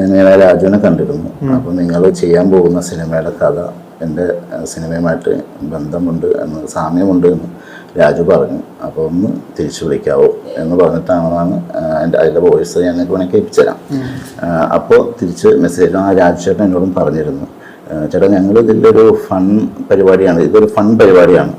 ഞാൻ രാജുവിനെ കണ്ടിരുന്നു. അപ്പോൾ നിങ്ങൾ ചെയ്യാൻ പോകുന്ന സിനിമയുടെ കഥ എന്റെ സിനിമയുമായിട്ട് ബന്ധമുണ്ട് എന്ന് സാമ്യമുണ്ട് എന്ന് രാജു പറഞ്ഞു. അപ്പോൾ ഒന്ന് തിരിച്ചു വിളിക്കാവോ എന്ന് പറഞ്ഞിട്ടാണെന്നാണ് എന്റെ അതിന്റെ വോയിസ് ഞാൻ നിങ്ങൾക്ക് വേണമെങ്കിൽ കേൾപ്പിച്ചു തരാം അപ്പോൾ തിരിച്ച് മെസ്സേജ് ആ രാജു ചേട്ടൻ എന്നോടും പറഞ്ഞിരുന്നു. ചേട്ടാ ഞങ്ങൾ ഒരു ഫൺ പരിപാടിയാണ്. ഇതൊരു ഫൺ പരിപാടിയാണ്.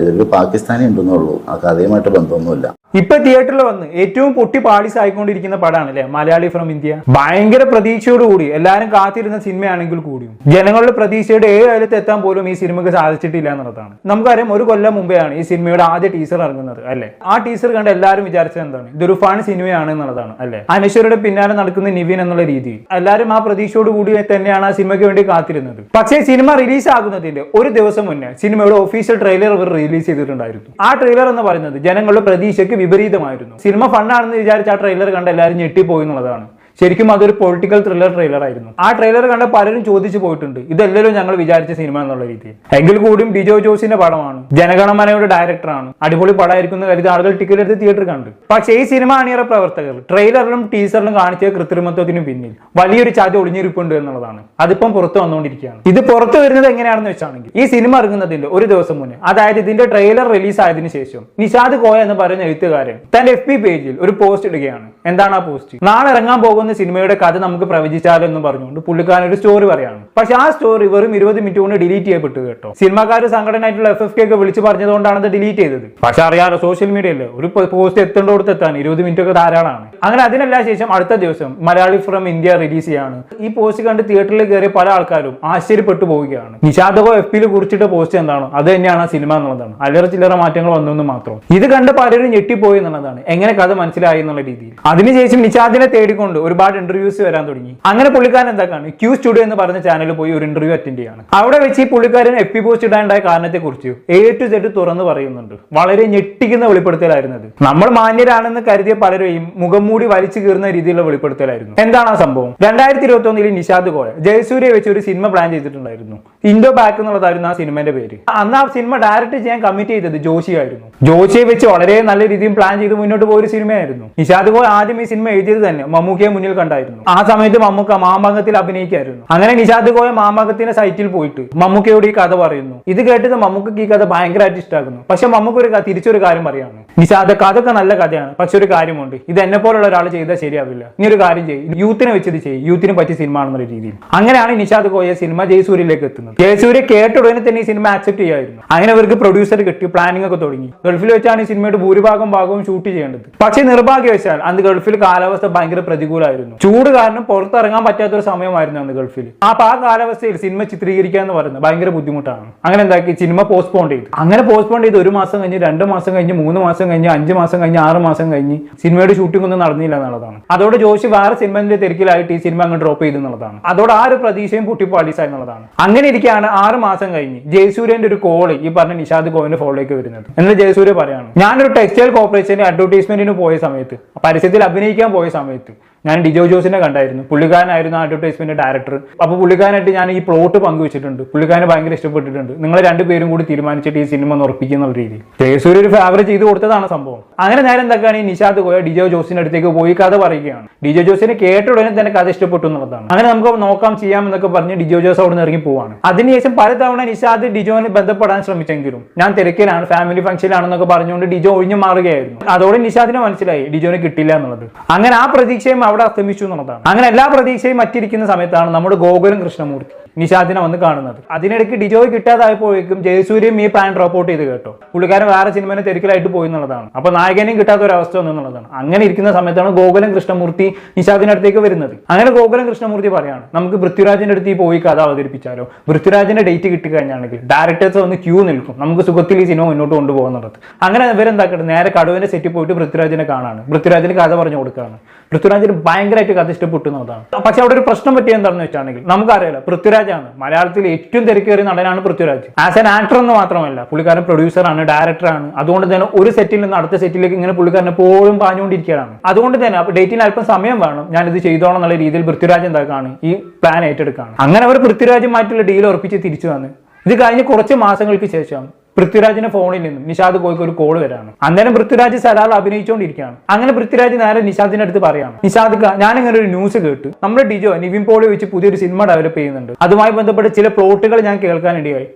ഇതൊരു പാകിസ്ഥാനി ഉണ്ടെന്നുള്ളൂ ആ കഥയുമായിട്ട് ബന്ധമൊന്നുമില്ല. ഇപ്പൊ തിയേറ്ററിൽ വന്ന് ഏറ്റവും പൊട്ടി പാടി സായിക്കൊണ്ടിരിക്കുന്ന പടമാണ് അല്ലെ മലയാളി ഫ്രം ഇന്ത്യ. ഭയങ്കര പ്രതീക്ഷയോടുകൂടി എല്ലാവരും കാത്തിരുന്ന സിനിമയാണെങ്കിൽ കൂടിയും ജനങ്ങളുടെ പ്രതീക്ഷയുടെ ഏഴ് അയലത്ത് എത്താൻ പോലും ഈ സിനിമക്ക് സാധിച്ചിട്ടില്ല എന്നുള്ളതാണ്. നമുക്കറിയാം ഒരു കൊല്ലം മുമ്പെയാണ് ഈ സിനിമയുടെ ആദ്യ ടീസർ ഇറങ്ങുന്നത് അല്ലെ? ആ ടീസർ കണ്ട് എല്ലാവരും വിചാരിച്ചത് എന്താണ്? ഇതൊരു ഫൺ സിനിമയാണ് എന്നുള്ളതാണ് അല്ലെ? അനശ്വരയുടെ പിന്നാലെ നടക്കുന്ന നിവിൻ എന്നുള്ള രീതിയിൽ. എല്ലാവരും ആ പ്രതീക്ഷയോട് കൂടി തന്നെയാണ് ആ സിനിമയ്ക്ക് വേണ്ടി കാത്തിരുന്നത്. പക്ഷേ സിനിമ റിലീസ് ആകുന്നതിന്റെ ഒരു ദിവസം മുന്നേ സിനിമയുടെ ഒഫീഷ്യൽ ട്രെയിലർ അവർ റിലീസ് ചെയ്തിട്ടുണ്ടായിരുന്നു. ആ ട്രെയിലർ എന്ന് പറയുന്നത് ജനങ്ങളുടെ പ്രതീക്ഷയ്ക്ക് വിപരീതമായിരുന്നു. സിനിമ ഫണ്ണാണെന്ന് വിചാരിച്ച ആ ട്രെയിലർ കണ്ട എല്ലാവരും ഞെട്ടിപ്പോയി എന്നുള്ളതാണ്. ശരിക്കും അതൊരു പൊളിറ്റിക്കൽ ത്രില്ലർ ട്രെയിലർ ആയിരുന്നു. ആ ട്രെയിലർ കണ്ട പലരും ചോദിച്ചു പോയിട്ടുണ്ട് ഇതെല്ലാവരും ഞങ്ങൾ വിചാരിച്ച സിനിമ എന്നുള്ള രീതിയിൽ? എങ്കിൽ കൂടിയും ഡിജോ ജോസിന്റെ പടമാണ്. ജനഗണമനയുടെ ഡയറക്ടറാണ് അടിപൊളി പടമായിരിക്കും എന്ന് കരുതി ആളുകൾ ടിക്കറ്റ് എടുത്ത് തിയേറ്റർ കണ്ടു. പക്ഷേ ഈ സിനിമ അണിയറ പ്രവർത്തകർ. ട്രെയിലറിലും ടീസറിലും കാണിച്ച കൃത്രിമത്വത്തിന് പിന്നിൽ. വലിയൊരു ചാതി ഒളിഞ്ഞിരിപ്പുണ്ട് എന്നുള്ളതാണ്. അതിപ്പം പുറത്തു വന്നുകൊണ്ടിരിക്കുകയാണ്. ഇത് പുറത്തു വരുന്നത് എങ്ങനെയാണെന്ന് വെച്ചാണെങ്കിൽ ഈ സിനിമ ഇറങ്ങുന്നതിന്റെ ഒരു ദിവസം മുന്നേ അതായത് ഇതിന്റെ ട്രെയിലർ റിലീസ് ആയതിനു ശേഷം നിഷാദ് കോയ എന്ന് പറയുന്ന എഴുത്തുകാരൻ തന്റെ എഫ് പേജിൽ ഒരു പോസ്റ്റ് ഇടുകയാണ്. എന്താണ് ആ പോസ്റ്റ് നാളെ ഇറങ്ങാൻ പോകുന്ന സിനിമയുടെ കഥ നമുക്ക് പ്രവചിച്ചാലോ എന്ന് പറഞ്ഞുകൊണ്ട് പുള്ളിക്കാരൻ ഒരു സ്റ്റോറി പറയാണ് പക്ഷെ ആ സ്റ്റോറി വെറും ഇരുപത് മിനിറ്റ് കൊണ്ട് ഡിലീറ്റ് ചെയ്യപ്പെട്ടു കേട്ടോ. സിനിമാക്കാർ സംഘടനയായിട്ടുള്ള എഫ് എഫ് കെ ഒക്കെ വിളിച്ച് പറഞ്ഞതുകൊണ്ടാണ് അത് ഡിലീറ്റ് ചെയ്തത്. പക്ഷെ അറിയാലോ സോഷ്യൽ മീഡിയയിൽ ഒരു പോസ്റ്റ് എത്തേണ്ടോടത്ത് എത്താൻ ഇരുപത് മിനിറ്റ് ഒക്കെ ധാരാളമാണ്. അങ്ങനെ അതിനെല്ലാം ശേഷം അടുത്ത ദിവസം മലയാളി ഫ്രം ഇന്ത്യ റിലീസ് ചെയ്യാണ്. ഈ പോസ്റ്റ് കണ്ട് തിയേറ്ററിൽ കയറിയ പല ആൾക്കാരും ആശ്ചര്യപ്പെട്ടു പോവുകയാണ്. നിഷാദകോ എഫ് പിയിൽ കുറിച്ചിട്ട് പോസ്റ്റ് എന്താണോ അത് തന്നെയാണ് ആ സിനിമ എന്നുള്ളതാണ്. അല്ലറ ചില്ലറ മാറ്റങ്ങൾ വന്നെന്ന് മാത്രം. ഇത് കണ്ട് പലരും ഞെട്ടിപ്പോയി എന്നുള്ളതാണ്. എങ്ങനെ കഥ മനസ്സിലായി എന്നുള്ള രീതിയിൽ. അതിനുശേഷം നിഷാദിനെ തേടിക്കൊണ്ട് ഒരുപാട് ഇന്റർവ്യൂസ് വരാൻ തുടങ്ങി. അങ്ങനെ പുള്ളിക്കാരൻ എന്താക്കാണ്? ക്യൂ സ്റ്റുഡിയോ എന്ന് പറഞ്ഞ ചാനലിൽ പോയി ഒരു ഇന്റർവ്യൂ അറ്റൻഡ് ചെയ്യാണ്. അവിടെ വെച്ച് ഈ പുള്ളിക്കാരൻ എപ്പി പോസ്റ്റ് ഇടാണ്ടായ കാരണത്തെക്കുറിച്ച് എ ടു സെഡ് തുറന്ന് പറയുന്നുണ്ട്. വളരെ ഞെട്ടിക്കുന്ന വെളിപ്പെടുത്തലായിരുന്നു അത്. നമ്മൾ മാന്യരാണെന്ന് കരുതിയ പലരെയും മുഖം മൂടി വലിച്ചു കീറുന്ന രീതിയിലുള്ള വെളിപ്പെടുത്തലായിരുന്നു. എന്താണ് ആ സംഭവം? രണ്ടായിരത്തി ഇരുപത്തി ഒന്നിൽ നിഷാദ് കോയ ജയസൂര്യ വെച്ച് ഒരു സിനിമ പ്ലാൻ ചെയ്തിട്ടുണ്ടായിരുന്നു. ഇൻഡോ ബാക്ക് എന്നുള്ളതായിരുന്നു ആ സിനിമയുടെ പേര്. അന്ന് ആ സിനിമ ഡയറക്റ്റ് ചെയ്യാൻ കമ്മിറ്റ് ചെയ്തത് ജോഷി ആയിരുന്നു. ജോഷിയെ വെച്ച് വളരെ നല്ല രീതിയിൽ പ്ലാൻ ചെയ്ത് മുന്നോട്ട് പോയ ഒരു സിനിമയായിരുന്നു. നിഷാദ് കോയ ആദ്യം ഈ സിനിമ എഴുതിയത് തന്നെ മമ്മൂക്കയെ മുന്നിൽ കണ്ടായിരുന്നു. ആ സമയത്ത് മമ്മൂക്ക മാമാങ്കത്തിൽ അഭിനയിക്കായിരുന്നു. അങ്ങനെ നിഷാദ് കോയ മാമാങ്കത്തിന്റെ സൈറ്റിൽ പോയിട്ട് മമ്മൂക്കയോട് ഈ കഥ പറയുന്നു. ഇത് കേട്ടത് മമ്മൂക്കക്ക് ഈ കഥ ഭയങ്കരമായിട്ട് ഇഷ്ടമാക്കുന്നു പക്ഷെ മമ്മൂക്ക ഒരു തിരിച്ചൊരു കാര്യം പറയാണ്. നിഷാദ് കഥയൊക്കെ നല്ല കഥയാണ്. പക്ഷെ ഒരു കാര്യമുണ്ട്. ഇത് എന്നെ പോലുള്ള ഒരാൾ ചെയ്താൽ ശരിയാവില്ല. ഇനി ഒരു കാര്യം ചെയ്യും. യൂത്തിനെ വെച്ചത് ചെയ്യും. യൂത്തിനെ പറ്റിയ സിനിമ ആണെന്നുള്ള രീതിയിൽ. അങ്ങനെയാണ് നിഷാദ് കോയ സിനിമ ജയസൂര്യയിലേക്ക് എത്തുന്നത്. ജയസൂര്യ കേട്ട ഉടനെ തന്നെ ഈ സിനിമ ആക്സെപ്റ്റ് ചെയ്യായിരുന്നു. അങ്ങനെ അവർക്ക് പ്രൊഡ്യൂസർ കിട്ടി പ്ലാനിംഗ് ഒക്കെ തുടങ്ങി. ഗൾഫിൽ വെച്ചാണ് ഈ സിനിമയുടെ ഭൂരിഭാഗം ഭാഗവും ഷൂട്ട് ചെയ്യേണ്ടത്. പക്ഷേ നിർഭാഗ്യവശാൽ അന്ന് ഗൾഫിൽ കാലാവസ്ഥ ഭയങ്കര പ്രതികൂലമായിരുന്നു. ചൂട് കാരണം പുറത്തിറങ്ങാൻ പറ്റാത്ത ഒരു സമയമായിരുന്നു അന്ന് ഗൾഫിൽ അപ്പൊ ആ കാലാവസ്ഥയിൽ സിനിമ ചിത്രീകരിക്കുക എന്ന് പറയുന്നത് ഭയങ്കര ബുദ്ധിമുട്ടാണ്. അങ്ങനെ എന്താക്കി? സിനിമ പോസ്റ്റ്പോൺ ചെയ്തു. അങ്ങനെ പോസ്റ്റ്പോൺ ചെയ്ത് ഒരു മാസം കഴിഞ്ഞ് രണ്ട് മാസം കഴിഞ്ഞ് മൂന്ന് മാസം കഴിഞ്ഞ് അഞ്ച് മാസം കഴിഞ്ഞ് ആറ് മാസം കഴിഞ്ഞ് സിനിമയുടെ ഷൂട്ടിംഗ് ഒന്നും നടന്നില്ല എന്നുള്ളതാണ്. അതോടെ ജോഷി വേറെ സിനിമന്റെ തിരക്കിലായിട്ട് ഈ സിനിമ അങ്ങ് ഡ്രോപ്പ് ചെയ്തു എന്നുള്ളതാണ്. അതോടെ ആ ഒരു പ്രതീക്ഷയും പൊട്ടിപ്പാളീസായി എന്നുള്ളതാണ്. അങ്ങനെ ഇരിക്കുകയാണ് ആറ് മാസം കഴിഞ്ഞ് ജയസൂര്യന്റെ ഒരു കോൾ ഈ പറഞ്ഞ നിഷാദ് ഗോവിന്റെ ഫോളിലേക്ക് വരുന്നത്. എന്നാൽ ജയസൂര്യ പറയാണ് ഞാനൊരു ടെക്സ്റ്റൈൽ കോർപ്പറേഷന്റെ അഡ്വർടൈസ്മെന്റിന് പോയ സമയത്ത് പരസ്യത്തിൽ അഭിനയിക്കാൻ പോയ സമയത്ത് ഞാൻ ഡിജോ ജോസിനെ കണ്ടായിരുന്നു. പുള്ളിക്കാരനായിരുന്നു അഡ്വർടൈസ്മെന്റ് ഡയറക്ടർ. അപ്പൊ പുള്ളിക്കാരനായിട്ട് ഞാൻ ഈ പ്ലോട്ട് പങ്കുവച്ചിട്ടുണ്ട്. പുള്ളിക്കാരന് ഭയങ്കര ഇഷ്ടപ്പെട്ടിട്ടുണ്ട്. നിങ്ങൾ രണ്ടുപേരും കൂടി തീരുമാനിച്ചിട്ട് ഈ സിനിമ ഒന്ന് ഉറപ്പിക്കുന്ന ഒരു രീതി. ജയസൂര്യ ഒരു ഫേവർ ചെയ്ത് കൊടുത്തതാണ് സംഭവം. അങ്ങനെ നേരം എന്തൊക്കെയാണ് ഈ നിഷാദ് പോയ ഡിജോ ജോസിന്റെ അടുത്തേക്ക് പോയി കഥ പറയുകയാണ്. ഡിജോ ജോസിനെ കേട്ട ഉടനെ തന്നെ കഥ ഇഷ്ടപ്പെട്ടു എന്നുള്ളതാണ്. അങ്ങനെ നമുക്ക് നോക്കാം ചെയ്യാം എന്നൊക്കെ പറഞ്ഞ് ഡിജോ ജോസ് അവിടെ നിന്ന് ഇറങ്ങി പോവാണ്. അതിനുശേഷം പലതവണ നിഷാദ് ഡിജോനെ ബന്ധപ്പെടാൻ ശ്രമിച്ചെങ്കിലും ഞാൻ തിരക്കിലാണ് ഫാമിലി ഫംഗ്ഷനിലാണെന്നൊക്കെ പറഞ്ഞുകൊണ്ട് ഡിജോ ഒഴിഞ്ഞു മാറുകയായിരുന്നു. അതോടെ നിഷാദിനെ മനസ്സിലായി ഡിജോനെ കിട്ടില്ല എന്നുള്ളത്. അങ്ങനെ ആ പ്രതീക്ഷയും അവിടെ അസ്തമിച്ചു എന്നുള്ളതാണ്. അങ്ങനെ എല്ലാ പ്രതീക്ഷയും മറ്റിരിക്കുന്ന സമയത്താണ് നമ്മുടെ ഗോകുലം കൃഷ്ണമൂർത്തി നിഷാദിനെ വന്ന് കാണുന്നത്. അതിനിടയ്ക്ക് ഡിജോയ് കിട്ടാതായപ്പോഴേക്കും ജയസൂര്യയും ഈ പ്ലാൻ ഡ്രോപ്പ് ഔട്ട് ചെയ്ത് കേട്ടോ. പുള്ളിക്കാരൻ വേറെ സിനിമനെ തിരക്കിലായിട്ട് പോയി എന്നുള്ളതാണ്. അപ്പൊ നായകനെയും കിട്ടാത്ത ഒരു അവസ്ഥ എന്നുള്ളതാണ്. അങ്ങനെ ഇരിക്കുന്ന സമയത്താണ് ഗോകുലം കൃഷ്ണമൂർത്തി നിഷാദിന്റെ അടുത്തേക്ക് വരുന്നത്. അങ്ങനെ ഗോകുലം കൃഷ്ണമൂർത്തി പറയാണ് നമുക്ക് പൃഥ്വിരാജിന്റെ അടുത്ത് പോയി കഥ അവതരിപ്പിച്ചാലോ? പൃഥ്വിരാജിന്റെ ഡേറ്റ് കിട്ടി കഴിഞ്ഞാണെങ്കിൽ ഡയറക്ടേഴ്സ് വന്ന് ക്യൂ നിൽക്കും. നമുക്ക് സുഖത്തിൽ ഈ സിനിമ മുന്നോട്ട് കൊണ്ടുപോകുന്നുള്ളത്. അങ്ങനെ ഇവരെന്താക്കട്ടെ നേരെ കടുവിന്റെ സെറ്റിൽ പോയിട്ട് പൃഥ്വിരാജിനെ കാണാണ്. പൃഥ്വിരാജിന് കഥ പറഞ്ഞു കൊടുക്കുകയാണ്. പൃഥ്വിരാജിന് ഭയങ്കരമായിട്ട് കഥ ഇഷ്ടപ്പെട്ടു എന്നുള്ളതാണ്. പക്ഷെ അവിടെ ഒരു പ്രശ്നം പറ്റിയ എന്താണെന്ന് വെച്ചാണെങ്കിൽ നമുക്കറിയാലോ പൃഥ്വിരാജാണ് മലയാളത്തിൽ ഏറ്റവും തിരക്കേറിയ നടനാണ് പൃഥ്വിരാജ്. ആസ് ആൻ ആക്ടർ എന്ന് മാത്രമല്ല പുള്ളിക്കാരൻ പ്രൊഡ്യൂസറാണ് ഡയറക്ടറാണ് അതുകൊണ്ട് തന്നെ ഒരു സെറ്റിൽ നിന്ന് അടുത്ത സെറ്റിലേക്ക് ഇങ്ങനെ പുള്ളിക്കാരൻ എപ്പോഴും പാഞ്ഞുകൊണ്ടിരിക്കുകയാണ്. അതുകൊണ്ട് തന്നെ ഡേറ്റിന് അല്പം സമയം വേണം. ഞാൻ ഇത് ചെയ്തോണം എന്നുള്ള രീതിയിൽ പൃഥ്വിരാജ് എന്താക്കാണ് ഈ പ്ലാൻ ഏറ്റെടുക്കുകയാണ് അങ്ങനെ അവർ പൃഥ്വിരാജുമായിട്ടുള്ള ഡീൽ ഉറപ്പിച്ച് തിരിച്ചു വന്ന്. ഇത് കഴിഞ്ഞ് കുറച്ച് മാസങ്ങൾക്ക് ശേഷം പൃഥ്വിരാജിന്റെ ഫോണിൽ നിന്നും നിഷാദ് കോയ്ക്ക് ഒരു കോൾ വരാണ്. അന്നേരം പൃഥ്വിരാജ് സലാൽ അഭിനയിച്ചുകൊണ്ടിരിക്കുകയാണ് അങ്ങനെ പൃഥ്വിരാജ് നേരെ നിഷാദിന്റെ അടുത്ത് പറയാണ്. നിഷാദ് ഞാൻ ഇങ്ങനെ ഒരു ന്യൂസ് കേട്ടു. നമ്മുടെ ഡിജോ നിവിൻ പോളി വെച്ച് പുതിയൊരു സിനിമ ഡെവലപ്പ് ചെയ്യുന്നുണ്ട്. അതുമായി ബന്ധപ്പെട്ട് ചില പ്ലോട്ടുകൾ ഞാൻ കേൾക്കാനിടയായി.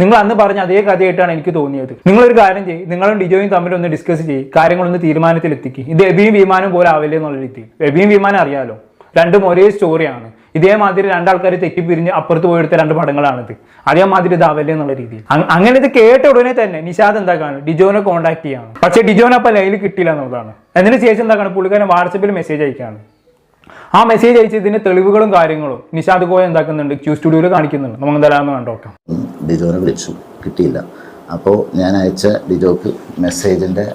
നിങ്ങൾ അന്ന് പറഞ്ഞ അതേ കഥയായിട്ടാണ് എനിക്ക് തോന്നിയത്. നിങ്ങൾ ഒരു കാര്യം ചെയ്യും. നിങ്ങളും ഡിജോയും തമ്മിൽ ഒന്ന് ഡിസ്കസ് ചെയ്യും. കാര്യങ്ങളൊന്ന് തീരുമാനത്തിലെത്തിക്കും. ഇത് എബിയും വിമാനം പോലെ ആവില്ലെന്നുള്ള രീതിയിൽ. എബിയും വിമാനം അറിയാലോ? രണ്ടും ഒരേ സ്റ്റോറിയാണ് ഇതേമാതിരി രണ്ടാൾക്കാർ തെറ്റിപ്പിരിഞ്ഞ് അപ്പുറത്ത് പോയെടുത്ത രണ്ട് പടങ്ങളാണിത്. അതേമാതിരി ഇതാവല്ലേ എന്നുള്ള രീതിയിൽ. അങ്- അങ്ങനെ ഇത് കേട്ട ഉടനെ തന്നെ നിഷാദ് എന്താ എന്താക്കാണ് ഡിജോനെ കോൺടാക്ട് ചെയ്യാണ്. പക്ഷേ ഡിജോനെ അപ്പം ലൈനിൽ കിട്ടിയില്ല എന്നുള്ളതാണ്. അതിന് ശേഷം എന്താ എന്താക്കാണ് പുള്ളിക്കാരൻ വാട്സപ്പിൽ മെസ്സേജ് അയക്കാണ്. ആ മെസ്സേജ് അയച്ചതിന്റെ തെളിവുകളും കാര്യങ്ങളും നിഷാദ് കോയ എന്താക്കുന്നുണ്ട്? ക്യൂ സ്റ്റുഡിയോയിൽ കാണിക്കുന്നുണ്ട്. നമുക്ക് എന്തായാലും കണ്ടോക്കാം ഡിജോനെ വിളിച്ചു. കിട്ടിയില്ല. അപ്പോൾ ഞാൻ അയച്ച ഡിജോക്ക് മെസ്സേജിന്റെ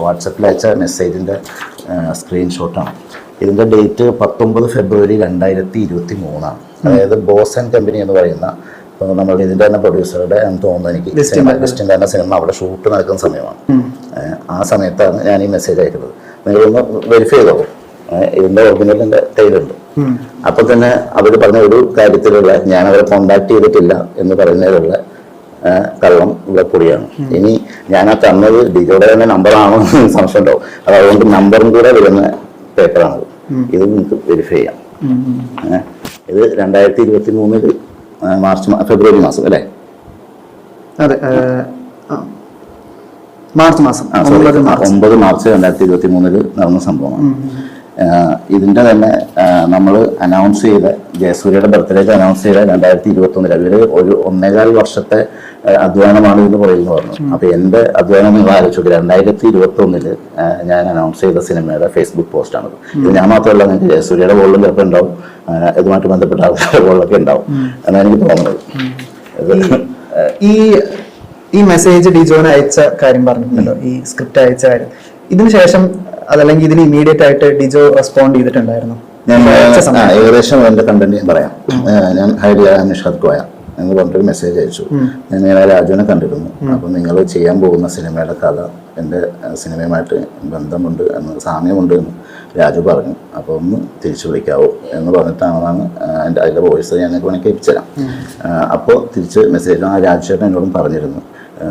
വാട്സപ്പിൽ അയച്ച മെസ്സേജിന്റെ സ്ക്രീൻഷോട്ടാണ് ഇതിന്റെ ഡേറ്റ് പത്തൊമ്പത് ഫെബ്രുവരി രണ്ടായിരത്തി ഇരുപത്തി മൂന്നാണ് അതായത് ബോസ് ആൻഡ് കമ്പനി എന്ന് പറയുന്ന നമ്മുടെ നമ്മൾ ഇതിന്റെ തന്നെ പ്രൊഡ്യൂസറുടെ എന്ന് തോന്നുന്നു എനിക്ക് സിനിമ ലിസ്റ്റിന്റെ തന്നെ സിനിമ. അവിടെ ഷൂട്ട് നടക്കുന്ന സമയമാണ്. ആ സമയത്താണ് ഞാൻ ഈ മെസ്സേജ് അയക്കുന്നത്. നിങ്ങളൊന്ന് വെരിഫൈ ചെയ്തോ ഏഹ് ഇതിന്റെ ഒറിജിനലിന്റെ തൈലുണ്ട് അപ്പോൾ തന്നെ അവർ പറഞ്ഞ ഒരു കാര്യത്തിലുള്ള ഞാൻ അവരെ കോണ്ടാക്ട് ചെയ്തിട്ടില്ല എന്ന് പറയുന്നതിലുള്ള കള്ളം ഇവിടെ കൂടിയാണ്. ഇനി ഞാൻ ആ തന്നത് ഡിജോയുടെ തന്നെ നമ്പറാണോ എന്ന് സംശയം ഉണ്ടാവും അത് അതുകൊണ്ട് നമ്പറും കൂടെ വരുന്ന പേപ്പറാണത് ഇത് നിങ്ങൾക്ക് വെരിഫൈ ചെയ്യാം. ഇത് രണ്ടായിരത്തി ഇരുപത്തി മൂന്നിൽ മാർച്ച് ഫെബ്രുവരി മാസം അല്ലേ? അതെ മാർച്ച് മാസം ഒമ്പത് മാർച്ച്. രണ്ടായിരത്തി ഇരുപത്തി മൂന്നിൽ നടന്ന സംഭവമാണ്. ഇതിന്റെ തന്നെ നമ്മൾ അനൗൺസ് ചെയ്ത ജയസൂര്യയുടെ ബർത്ത്ഡേക്ക് അനൗൺസ് ചെയ്ത രണ്ടായിരത്തി ഇരുപത്തി ഒന്നിൽ അതിൽ ഒരു ഒന്നേകാൽ വർഷത്തെ അധ്വാനമാണ് എന്ന് പറയുന്നു പറഞ്ഞു. അപ്പൊ എന്റെ അധ്വാനം നിങ്ങൾ ആലോചിച്ചു രണ്ടായിരത്തി ഇരുപത്തി ഒന്നിൽ ഞാൻ അനൗൺസ് ചെയ്ത സിനിമയുടെ ഫേസ്ബുക്ക് പോസ്റ്റാണത് ഇത് ഞാൻ മാത്രമല്ല നിങ്ങൾക്ക് ജയസൂര്യയുടെ ബോളിലും ചിലപ്പോൾ ഉണ്ടാവും. ഇതുമായിട്ട് ബന്ധപ്പെട്ട ആൾക്കാരുടെ ബോളിലൊക്കെ ഉണ്ടാവും. എന്നാണ് എനിക്ക് തോന്നുന്നത്. ഈ ഈ മെസ്സേജ് ഡിജോന് അയച്ച കാര്യം പറഞ്ഞിട്ടുണ്ടല്ലോ ഈ സ്ക്രിപ്റ്റ് അയച്ച കാര്യം. ഇതിനുശേഷം അതല്ലെങ്കിൽ ഇതിന് ഇമീഡിയറ്റ് ആയിട്ട് ഡിജോ റെസ്പോണ്ട് ചെയ്തിട്ടുണ്ടായിരുന്നു? ഞാൻ ഏകദേശം എന്റെ കണ്ടന്റ് ഞാൻ പറയാം. ഞാൻ ഹൈഡിയ നിഷാദ് കോയ എന്ന് പറഞ്ഞിട്ടൊരു മെസ്സേജ് അയച്ചു. ഞാൻ ഇങ്ങനെ രാജുവിനെ കണ്ടിരുന്നു. അപ്പൊ നിങ്ങൾ ചെയ്യാൻ പോകുന്ന സിനിമയുടെ കഥ എന്റെ സിനിമയുമായിട്ട് ബന്ധമുണ്ട് എന്ന് സാമ്യമുണ്ട് എന്ന് രാജു പറഞ്ഞു. അപ്പോൾ ഒന്ന് തിരിച്ചു വിളിക്കാവോ എന്ന് പറഞ്ഞിട്ടാണെന്നാണ് എന്റെ എന്റെ അതിന്റെ വോയിസ് ഞാൻ വേണമെങ്കിൽ കേൾപ്പിച്ചു തരാം. അപ്പോൾ തിരിച്ച് മെസ്സേജ് ആ രാജു ചേട്ടൻ എന്നോടും പറഞ്ഞിരുന്നു.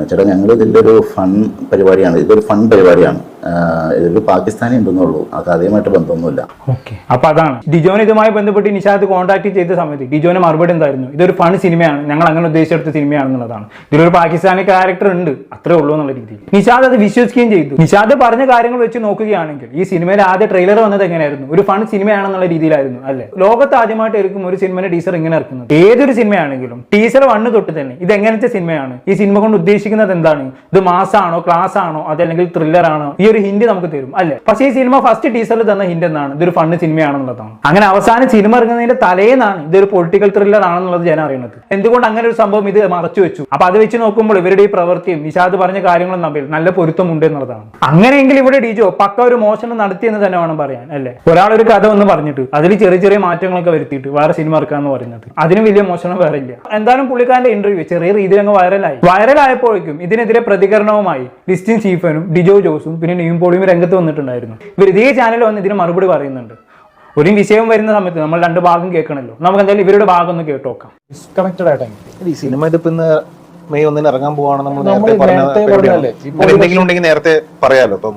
ചേട്ടാ ഞങ്ങൾ ഇതിന്റെ ഒരു ഫൺ പരിപാടിയാണ്. ഇതൊരു ഫൺ പരിപാടിയാണ്. ആ, ഇതൊരു പാകിസ്ഥാനി ഉണ്ടെന്നുള്ളൂ ആ കഥയുമായിട്ട് ബന്ധമൊന്നുമില്ല. ഓക്കെ. അപ്പൊ അതാണ്. ഡിജോൻ ഇതുമായി ബന്ധപ്പെട്ട് നിഷാദ് കോൺടാക്ട് ചെയ്ത സമയത്ത് ഡിജോന് മറുപടി എന്തായിരുന്നു? ഇതൊരു ഫൺ സിനിമയാണ് ഞങ്ങൾ അങ്ങനെ ഉദ്ദേശിച്ചെടുത്ത സിനിമയാണെന്നുള്ളതാണ് ഇതിലൊരു പാകിസ്ഥാനി ക്യാരക്ടർ ഉണ്ട്. അത്രേ ഉള്ളൂ എന്നുള്ള രീതിയിൽ. നിഷാദ് അത് വിശ്വസിക്കുകയും ചെയ്തു. നിഷാദ് പറഞ്ഞ കാര്യങ്ങൾ വെച്ച് നോക്കുകയാണെങ്കിൽ ഈ സിനിമയിൽ ആദ്യ ട്രെയിലർ വന്നത് എങ്ങനെയായിരുന്നു? ഒരു ഫൺ സിനിമയാണെന്നുള്ള രീതിയിലായിരുന്നു അല്ലെ? ലോകത്ത് ആദ്യമായിട്ട് ഇറക്കും ഒരു സിനിമയുടെ ടീസർ ഇങ്ങനെ ഇറക്കുന്നത്. ഏതൊരു സിനിമയാണെങ്കിലും ടീസർ വണ്ണ് തൊട്ട് തന്നെ ഇത് എങ്ങനത്തെ സിനിമയാണ് ഈ സിനിമ കൊണ്ട് ഉദ്ദേശിക്കുന്നത് എന്താണ്? ഇത് മാസാണോ ക്ലാസ് ആണോ അതല്ലെങ്കിൽ ത്രില്ലർ ആണോ? ഈ ഒരു ഹിന്റ് നമുക്ക് തരും അല്ലെ? പക്ഷേ ഈ സിനിമ ഫസ്റ്റ് ടീസറിൽ തന്ന ഹിന്റ് എന്നാണ് ഇതൊരു ഫണ്ട് സിനിമയാണെന്നുള്ളതാണ് അങ്ങനെ അവസാനം സിനിമ ഇറങ്ങുന്നതിന്റെ തലേന്നാണ് ഇതൊരു പൊളിറ്റിക്കൽ ത്രില്ലർ ആണെന്നുള്ളത് ഞാൻ അറിയുന്നത്. എന്തുകൊണ്ട് അങ്ങനെ ഒരു സംഭവം ഇത് മറച്ചു വെച്ചു? അപ്പൊ അത് വെച്ച് നോക്കുമ്പോൾ ഇവരുടെ ഈ പ്രവൃത്തിയും നിഷാദ് പറഞ്ഞ കാര്യങ്ങളും തമ്മിൽ നല്ല പൊരുത്തമുണ്ട് എന്നുള്ളതാണ്. അങ്ങനെയെങ്കിൽ ഇവിടെ ഡിജോ പക്ക ഒരു മോഷണം നടത്തിയെന്ന് തന്നെ വേണം പറയാൻ അല്ലെ? ഒരാൾ ഒരു കഥ ഒന്ന് പറഞ്ഞിട്ട് അതിൽ ചെറിയ ചെറിയ മാറ്റങ്ങളൊക്കെ വരുത്തിയിട്ട് വേറെ സിനിമ ഇറക്കാന്ന് പറയുന്നത്. അതിന് വലിയ മോഷണം വേറെ ഇല്ല. എന്തായാലും പുള്ളിക്കാരന്റെ ഇന്റർവ്യൂ ചെറിയ രീതിയിൽ അങ്ങ് വൈറലായി വൈറലായപ്പോഴേക്കും ഇതിനെതിരെ പ്രതികരണവുമായി ലിസ്റ്റിൻ സ്റ്റീഫനും ഡിജോ ജോസും പിന്നെ നെയ്യും പോളിയും രംഗത്ത് വന്നിട്ടുണ്ടായിരുന്നു. ഇവർ ഇതേ ചാനൽ വന്ന് ഇതിന് മറുപടി പറയുന്നുണ്ട്. ഒരു വിഷയം വരുന്ന സമയത്ത് നമ്മൾ രണ്ട് ഭാഗം കേൾക്കണല്ലോ. നമുക്ക് എന്തായാലും ഇവരുടെ ഭാഗം ഒന്ന് കേട്ടോക്കാം ഡിസ്കണക്റ്റഡ് ആയിട്ടാണ് ഈ സിനിമ ഇതിപ്പോ ഇന്ന് മെയ് ഒന്നിന് ഇറങ്ങാൻ പോവാണ് നമ്മൾ നേരത്തെ പറഞ്ഞ നേരത്തെ പറഞ്ഞതല്ലേ? ഇപ്പോൾ എന്തെങ്കിലും ഉണ്ടെങ്കിൽ നേരത്തെ പറയാലോ. ഇപ്പം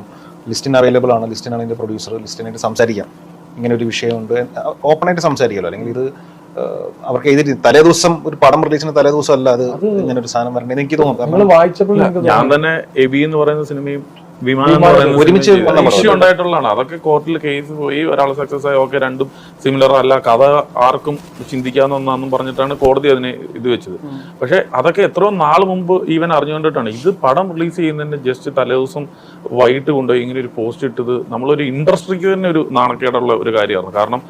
ലിസ്റ്റിന് അവൈലബിൾ ആണ്. ലിസ്റ്റിനാണ് ഇതിന്റെ പ്രൊഡ്യൂസർ ലിസ്റ്റിനായിട്ട് സംസാരിക്കാം. ഇങ്ങനെ ഒരു വിഷയമുണ്ട്. ഓപ്പൺ ആയിട്ട് സംസാരിക്കാലോ. അല്ലെങ്കിൽ ഇത് അവർക്ക് എഴുതി തലേ ദിവസം ഒരു പടം റിലീസിന് തലേ ദിവസം അല്ല അത് ഇങ്ങനെ ഒരു സാധനം വരേണ്ടത് എനിക്ക് തോന്നുന്നു. കാരണം ഞാൻ തന്നെ എബി എന്ന് പറയുന്ന സിനിമയും ഒരുമിച്ച് ഇഷ്യൂ ഉണ്ടായിട്ടുള്ളതാണ്. അതൊക്കെ കോർട്ടിൽ കേസ് പോയി ഒരാൾ സക്സസ് ആയി ഓക്കെ രണ്ടും സിമിലർ അല്ല കഥ ആർക്കും ചിന്തിക്കാവുന്ന ഒന്നാന്നും പറഞ്ഞിട്ടാണ് കോടതി അതിനെ ഇത് വെച്ചത്. പക്ഷെ അതൊക്കെ എത്രയോ നാൾ മുമ്പ് ഈവൻ അറിഞ്ഞുകൊണ്ടിട്ടാണ്. ഇത് പടം റിലീസ് ചെയ്യുന്നതിന് ജസ്റ്റ് തലേദിവസം വൈകിട്ട് കൊണ്ടുപോയി ഇങ്ങനെ ഒരു പോസ്റ്റ് ഇട്ടത് നമ്മളൊരു ഇൻഡസ്ട്രിക്ക് തന്നെ ഒരു നാണക്കേടുള്ള ഒരു കാര്യമാണ് കാരണം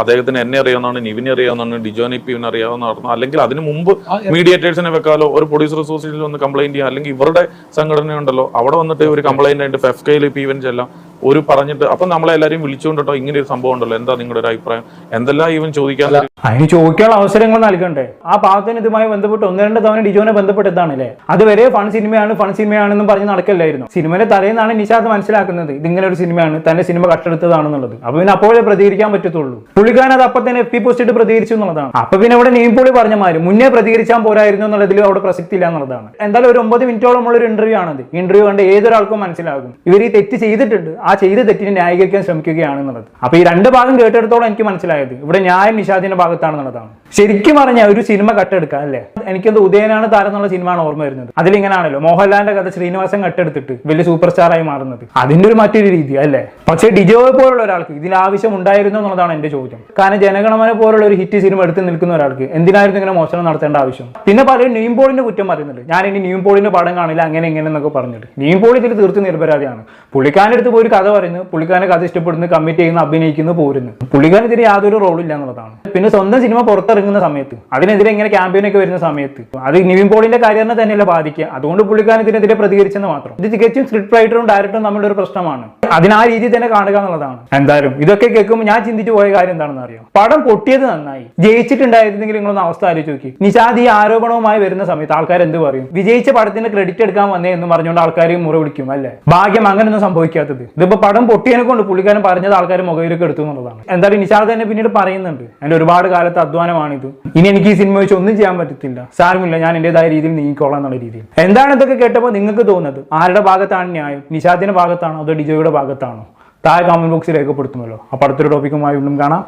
അദ്ദേഹത്തിന് എന്നെ അറിയാവുന്നതാണ് നിവിനെ അറിയാവുന്നതാണ് ഡിജോനെ പിവിനെ അറിയാവുന്നതാണ്. അല്ലെങ്കിൽ അതിന് മുമ്പ് മീഡിയേറ്റേഴ്സിനെ വെക്കാലോ ഒരു പ്രൊഡ്യൂസർ അസോസിയേഷനിൽ വന്ന് കംപ്ലൈന്റ് ചെയ്യാം അല്ലെങ്കിൽ ഇവരുടെ സംഘടന ഉണ്ടല്ലോ അവിടെ വന്നിട്ട് ഒരു കംപ്ലൈന്റ് ആയിട്ട് ഫെഫ്കയിൽ പി ഇവൻ ചെല്ലാം. ഒരു പറഞ്ഞിട്ട് അപ്പൊ നമ്മളെല്ലാരും വിളിച്ചുകൊണ്ടോ ഇങ്ങനെ ഒരു സംഭവം ഉണ്ടല്ലോ. എന്താ നിങ്ങളുടെ ഒരു അഭിപ്രായം? എന്തെല്ലാം ഇവൻ ചോദിക്കാൻ അതിന് ചോദിക്കാനുള്ള അവസരങ്ങൾ നൽകണ്ടേ? ആ പാവത്തിന് ഇതുമായി ബന്ധപ്പെട്ട് ഒന്ന് രണ്ട് തവണ ഡിജോനെ ബന്ധപ്പെട്ടതാണല്ലേ അതുവരെ ഫൺ സിനിമയാണ് ഫൺ സിനിമയാണെന്നും പറഞ്ഞ് നടക്കല്ലായിരുന്നു. സിനിമയുടെ തലേന്നാണ് നിഷാദ് മനസ്സിലാക്കുന്നത് ഇതിങ്ങനെ ഒരു സിനിമയാണ് തന്റെ സിനിമ കട്ടെടുത്തതാണെന്നുള്ളത്. അപ്പൊ പിന്നെ അപ്പോഴേ പ്രതികരിക്കാൻ പറ്റത്തുള്ളൂ. പുള്ളിക്കാരൻ അത് അപ്പൊ തന്നെ എഫ് പി പോസ്റ്റ് ഇട്ട് പ്രതികരിച്ചു എന്നുള്ളതാണ്. അപ്പൊ പിന്നെ അവിടെ നെയിം പുള്ളി പറഞ്ഞ മാതിരി മുന്നേ പ്രതികരിച്ചാൽ പോരായിരുന്നു എന്നുള്ളതിൽ അവിടെ പ്രസക്തി ഇല്ല എന്നുള്ളതാണ്. എന്തായാലും ഒരു ഒമ്പത് മിനിറ്റോളം ഉള്ള ഒരു ഇന്റർവ്യൂ ആണത്. ഇന്റർവ്യൂ കണ്ട് ഏതൊരാൾക്കും മനസ്സിലാകും. ഇവർ ഈ തെറ്റ് ചെയ്തിട്ടുണ്ട്. ചെയ്ത തെറ്റിനെ ന്യായീകരിക്കാൻ ശ്രമിക്കുകയാണെന്നുള്ളത്. അപ്പൊ ഈ രണ്ട് ഭാഗം കേട്ടെടുത്തോളം എനിക്ക് മനസ്സിലായത്. ഇവിടെ ന്യായം നിഷാദിന്റെ ഭാഗത്താണെന്നുള്ളതാണ്. ശരിക്കും പറഞ്ഞാൽ ഒരു സിനിമ കട്ടെടുക്കാം അല്ലേ? എനിക്കത് ഉദയനാണ് താരം എന്നുള്ള സിനിമയാണ് ഓർമ്മ വരുന്നത്. അതിലിങ്ങനാണല്ലോ മോഹൻലാലിന്റെ കഥ ശ്രീനിവാസൻ കട്ടെടുത്തിട്ട് വലിയ സൂപ്പർ സ്റ്റാറായി മാറുന്നത്. അതിന്റെ ഒരു മറ്റൊരു രീതി അല്ലേ? പക്ഷേ ഡിജോയെ പോലുള്ള ഒരാൾക്ക് ഇതിന് ആവശ്യം ഉണ്ടായിരുന്നു എന്നുള്ളതാണ് എന്റെ ചോദ്യം. കാരണം ജനഗണമന പോലുള്ള ഒരു ഹിറ്റ് സിനിമ എടുത്ത് നിൽക്കുന്ന ഒരാൾക്ക് എന്തിനായിരുന്നു ഇങ്ങനെ മോശം നടത്തേണ്ട ആവശ്യം? പിന്നെ പലരും ന്യൂംപോളിന്റെ കുറ്റം പറയുന്നുണ്ട്. ഞാൻ ഇനി ന്യൂംപോളിന്റെ പോളിന്റെ പടം കാണില്ല അങ്ങനെ ഇങ്ങനെ എന്നൊക്കെ പറഞ്ഞിട്ട്. നീം പോളി ഇതിൽ തീർത്ത് നിരപരാധിയാണ് പുള്ളിക്കാരന്റെ അടുത്ത് പോയി കഥ പറയുന്നു പുള്ളിക്കാരനെ കഥ ഇഷ്ടപ്പെടുന്നു കമ്മിറ്റ് ചെയ്യുന്നു അഭിനയിക്കുന്നു പോരുന്നു. പുള്ളിക്കാരൻ ഇതിന് യാതൊരു റോളും ഇല്ല എന്നുള്ളതാണ്. പിന്നെ സ്വന്തം സിനിമ പുറത്തിറങ്ങുന്ന സമയത്ത് അതിനെതിരെ ഇങ്ങനെ ക്യാമ്പയിനൊക്കെ വരുന്ന സമയത്ത് അത് നിവിൻ പോളിന്റെ കരിയറിനെ തന്നെയല്ല ബാധിക്കുക. അതുകൊണ്ട് പുള്ളിക്കാരൻ ഇതിനെതിരെ പ്രതികരിച്ചെന്ന് മാത്രം. ഇത് തികച്ചും സ്ക്രിപ്റ്റ് റൈറ്ററും ഡയറക്ടറും തമ്മിലുള്ള ഒരു പ്രശ്നമാണ്. അതിന് ആ രീതിയിൽ തന്നെ കാണുക എന്നുള്ളതാണ്. എന്തായാലും ഇതൊക്കെ കേൾക്കുമ്പോൾ ഞാൻ ചിന്തിച്ചു പോയ കാര്യം എന്താണെന്ന് അറിയാം? പടം പൊട്ടിയത് നന്നായി. ജയിച്ചിട്ടുണ്ടായിരുന്നെങ്കിൽ നിങ്ങളൊന്ന് അവസ്ഥ ആലോചിച്ച് നോക്കി. നിഷാദ് ഈ ആരോപണവുമായി വരുന്ന സമയത്ത് ആൾക്കാർ എന്ത് പറയും? വിജയിച്ച പടത്തിന് ക്രെഡിറ്റ് എടുക്കാൻ വന്നേ എന്ന് പറഞ്ഞുകൊണ്ട് ആൾക്കാർ മുറി വിളിക്കും അല്ലേ? ഭാഗ്യം അങ്ങനെയൊന്നും സംഭവിക്കാത്തത്. ഇതിപ്പോ പടം പൊട്ടിയതിനെ കൊണ്ട് പുള്ളിക്കാരൻ പറഞ്ഞത് ആൾക്കാർ മുഖവിലൊക്കെ എടുത്തു എന്നുള്ളതാണ്. എന്തായാലും നിശാദ് തന്നെ പിന്നീട് പറയുന്നുണ്ട്. എന്റെ ഒരുപാട് കാലത്ത് അധ്വാനമാണിത്. ഇനി എനിക്ക് ഈ സിനിമ വെച്ച് ഒന്നും ചെയ്യാൻ പറ്റത്തില്ല. സാരമില്ല ഞാൻ എന്റെതായ രീതിയിൽ നീങ്ങിക്കോളാം എന്നുള്ള രീതിയിൽ. എന്താണ് ഇതൊക്കെ കേട്ടപ്പോൾ നിങ്ങൾക്ക് തോന്നുന്നത്? ആരുടെ ഭാഗത്താണ് ന്യായം? നിശാദിന്റെ ഭാഗത്താണോ അതോ ഡിജോയുടെ ഭാഗത്താണോ? താഴെ കമന്റ് ബോക്സിൽ രേഖപ്പെടുത്തുമല്ലോ. അപ്പോൾ അടുത്തൊരു ടോപ്പിക്കുമായി വീണ്ടും കാണാം.